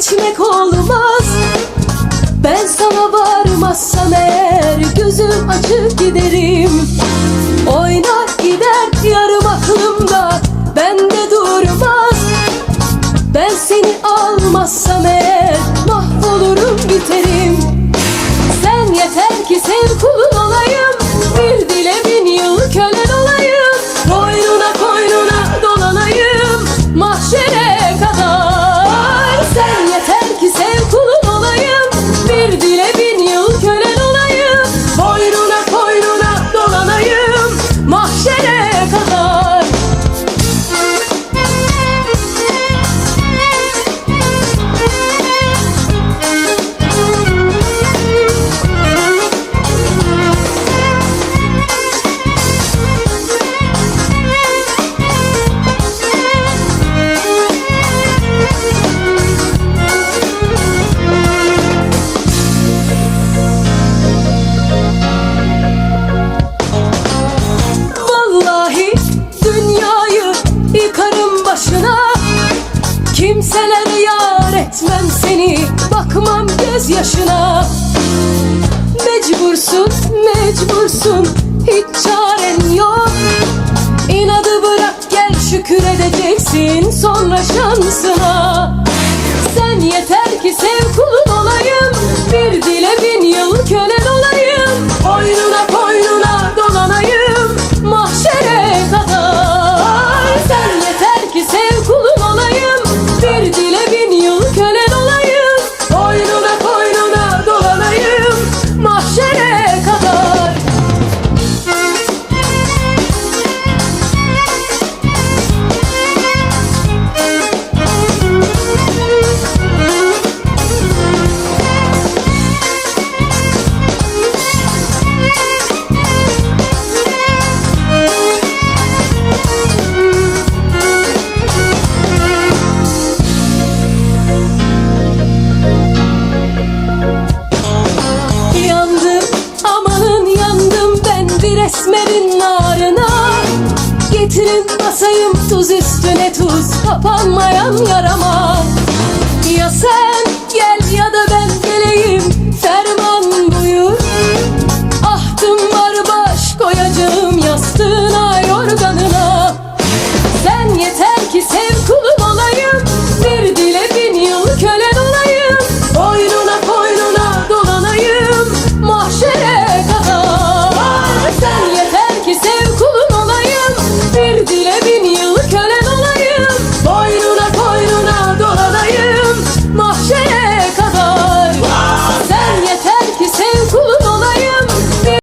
geçmek olmaz. Ben sana varmazsam eğer gözüm açık giderim. Oynar gider yarım aklımda bende durmaz. Ben seni almazsam eğer etmem seni Bakmam gözyaşına. Mecbursun, mecbursun Hiç çaren yok. İnadı bırak gel şükür edeceksin Sonra şansına. Sen yeter ki sev kulun getirip basayım tuz üstüne tuz. Kapanmayan yarama. Ya sen gel ya